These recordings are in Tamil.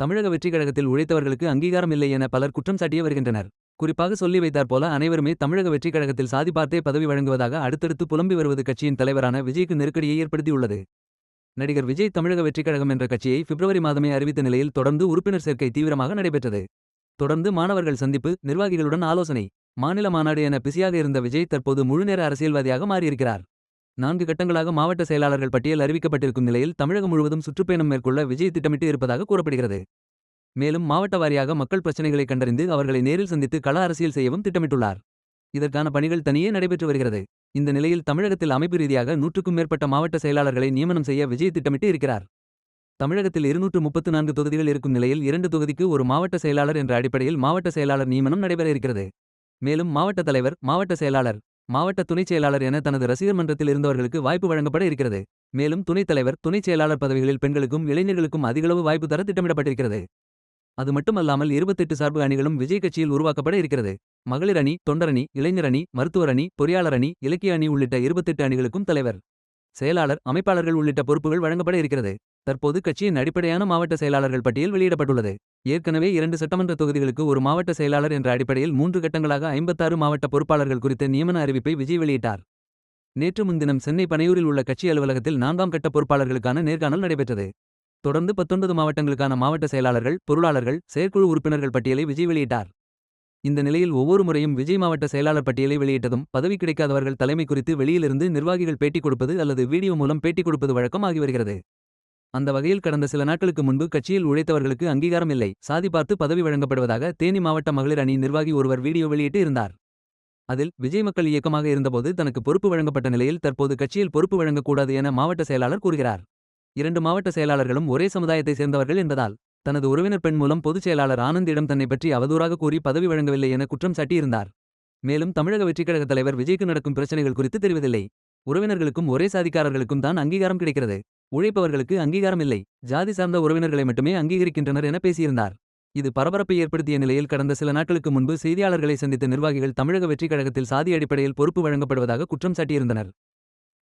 தமிழக வெற்றிக் கழகத்தில் உழைத்தவர்களுக்கு அங்கீகாரம் இல்லை என பலர் குற்றம் சாட்டிய வருகின்றனர். குறிப்பாக சொல்லி வைத்தார் போல அனைவருமே தமிழக வெற்றிக் கழகத்தில் சாதி பார்த்தே பதவி வழங்குவதாக அடுத்தடுத்து புலம்பி வருவது கட்சியின் தலைவரான விஜய்க்கு நெருக்கடியை ஏற்படுத்தியுள்ளது. நடிகர் விஜய் தமிழக வெற்றிக் கழகம் என்ற கட்சியை பிப்ரவரி மாதமே அறிவித்த நிலையில் தொடர்ந்து உறுப்பினர் சேர்க்கை தீவிரமாக நடைபெற்றது. தொடர்ந்து மாணவர்கள் சந்திப்பு நிர்வாகிகளுடன் ஆலோசனை மாநில மாநாடு என பிஸியாக இருந்த விஜய் தற்போது முழுநேர அரசியல்வாதியாக மாறியிருக்கிறார். நான்கு கட்டங்களாக மாவட்ட செயலாளர்கள் பட்டியல் அறிவிக்கப்பட்டிருக்கும் நிலையில் தமிழகம் முழுவதும் சுற்றுப்பயணம் மேற்கொள்ள விஜய் திட்டமிட்டு இருப்பதாக கூறப்படுகிறது. மேலும் மாவட்ட வாரியாக மக்கள் பிரச்சினைகளை கண்டறிந்து அவர்களை நேரில் சந்தித்து கள அரசியல் செய்யவும் திட்டமிட்டுள்ளார். இதற்கான பணிகள் தனியே நடைபெற்று வருகிறது. இந்த நிலையில் தமிழகத்தில் அமைப்பு ரீதியாக நூற்றுக்கும் மேற்பட்ட மாவட்ட செயலாளர்களை நியமனம் செய்ய விஜய் திட்டமிட்டு இருக்கிறார். தமிழகத்தில் இருநூற்று முப்பத்து நான்கு தொகுதிகள் இருக்கும் நிலையில் இரண்டு தொகுதிக்கு ஒரு மாவட்ட செயலாளர் என்ற அடிப்படையில் மாவட்ட செயலாளர் நியமனம் நடைபெற இருக்கிறது. மேலும் மாவட்ட தலைவர் மாவட்ட செயலாளர் மாவட்ட துணைச் செயலாளர் என தனது ரசிகர் மன்றத்தில் இருந்தவர்களுக்கு வாய்ப்பு வழங்கப்பட இருக்கிறது. மேலும் துணைத் தலைவர் துணைச் செயலாளர் பதவிகளில் பெண்களுக்கும் இளைஞர்களுக்கும் அதிகளவு வாய்ப்பு தர திட்டமிடப்பட்டிருக்கிறது. அது மட்டுமல்லாமல் இருபத்தெட்டு சார்பு அணிகளும் விஜய் கட்சியில் உருவாக்கப்பட இருக்கிறது. மகளிர் அணி தொண்டரணி இளைஞர் அணி மருத்துவர் அணி பொறியாளர் அணி இலக்கிய அணி உள்ளிட்ட இருபத்தெட்டு அணிகளுக்கும் தலைவர் செயலாளர் அமைப்பாளர்கள் உள்ளிட்ட பொறுப்புகள் வழங்கப்பட இருக்கிறது. தற்போது கட்சியின் அடிப்படையான மாவட்ட செயலாளர்கள் பட்டியல் வெளியிடப்பட்டுள்ளது. ஏற்கனவே இரண்டு சட்டமன்ற தொகுதிகளுக்கு ஒரு மாவட்ட செயலாளர் என்ற அடிப்படையில் மூன்று கட்டங்களாக ஐம்பத்தாறு மாவட்ட பொறுப்பாளர்கள் குறித்த நியமன அறிவிப்பை விஜய் வெளியிட்டார். நேற்று முன்தினம் சென்னை பனையூரில் உள்ள கட்சி அலுவலகத்தில் நான்காம் கட்ட பொறுப்பாளர்களுக்கான நேர்காணல் நடைபெற்றது. தொடர்ந்து பத்தொன்பது மாவட்டங்களுக்கான மாவட்ட செயலாளர்கள் பொருளாளர்கள் செயற்குழு உறுப்பினர்கள் பட்டியலை விஜய் வெளியிட்டார். இந்த நிலையில் ஒவ்வொரு முறையும் விஜய் மாவட்ட செயலாளர் பட்டியலை வெளியிட்டதும் பதவி கிடைக்காதவர்கள் தலைமை குறித்து வெளியிலிருந்து நிர்வாகிகள் பேட்டி கொடுப்பது அல்லது வீடியோ மூலம் பேட்டி கொடுப்பது வழக்கம் ஆகி வருகிறது. அந்த வகையில் கடந்த சில நாட்களுக்கு முன்பு கட்சியில் உழைத்தவர்களுக்கு அங்கீகாரம் இல்லை. சாதி பார்த்து பதவி வழங்கப்படுவதாக தேனி மாவட்ட மகளிர் அணி நிர்வாகி ஒருவர் வீடியோ வெளியிட்டு இருந்தார். அதில் விஜய் மக்கள் இயக்கமாக இருந்தபோது தனக்கு பொறுப்பு வழங்கப்பட்ட நிலையில் தற்போது கட்சியில் பொறுப்பு வழங்கக்கூடாது என மாவட்ட செயலாளர் கூறுகிறார். இரண்டு மாவட்ட செயலாளர்களும் ஒரே சமுதாயத்தை சேர்ந்தவர்கள் என்பதால் தனது உறவினர் பெண் மூலம் பொதுச் செயலாளர் ஆனந்திடம் தன்னை பற்றி அவதூறாக கூறி பதவி வழங்கவில்லை என குற்றம் சாட்டியிருந்தார். மேலும் தமிழக வெற்றிக்கழக தலைவர் விஜய்க்கு நடக்கும் பிரச்சனைகள் குறித்து தெரிவதில்லை. உறவினர்களுக்கும் ஒரே சாதிக்காரர்களுக்கும் தான் அங்கீகாரம் கிடைக்கிறது. உழைப்பவர்களுக்கு அங்கீகாரம் இல்லை ஜாதி சார்ந்த உறவினர்களை மட்டுமே அங்கீகரிக்கின்றனர் என பேசியிருந்தார். இது பரபரப்பை ஏற்படுத்திய நிலையில் கடந்த சில நாட்களுக்கு முன்பு செய்தியாளர்களை சந்தித்த நிர்வாகிகள் தமிழக வெற்றிக் கழகத்தில் சாதி அடிப்படையில் பொறுப்பு வழங்கப்படுவதாக குற்றம் சாட்டியிருந்தனர்.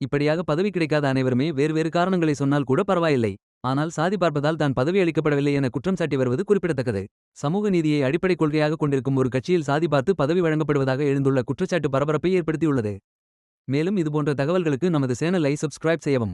இப்படியாக பதவி கிடைக்காத அனைவருமே வேறு வேறு காரணங்களை சொன்னால் கூட பரவாயில்லை. ஆனால் சாதி பார்ப்பதால் தான் பதவி அளிக்கப்படவில்லை என குற்றம் சாட்டி வருவது குறிப்பிடத்தக்கது. சமூக நீதியை அடிப்படை கொள்கையாக கொண்டிருக்கும் ஒரு கட்சியில் சாதி பார்த்து பதவி வழங்கப்படுவதாக எழுந்துள்ள குற்றச்சாட்டு பரபரப்பை ஏற்படுத்தியுள்ளது. மேலும் இதுபோன்ற தகவல்களுக்கு நமது சேனலை சப்ஸ்கிரைப் செய்யவும்.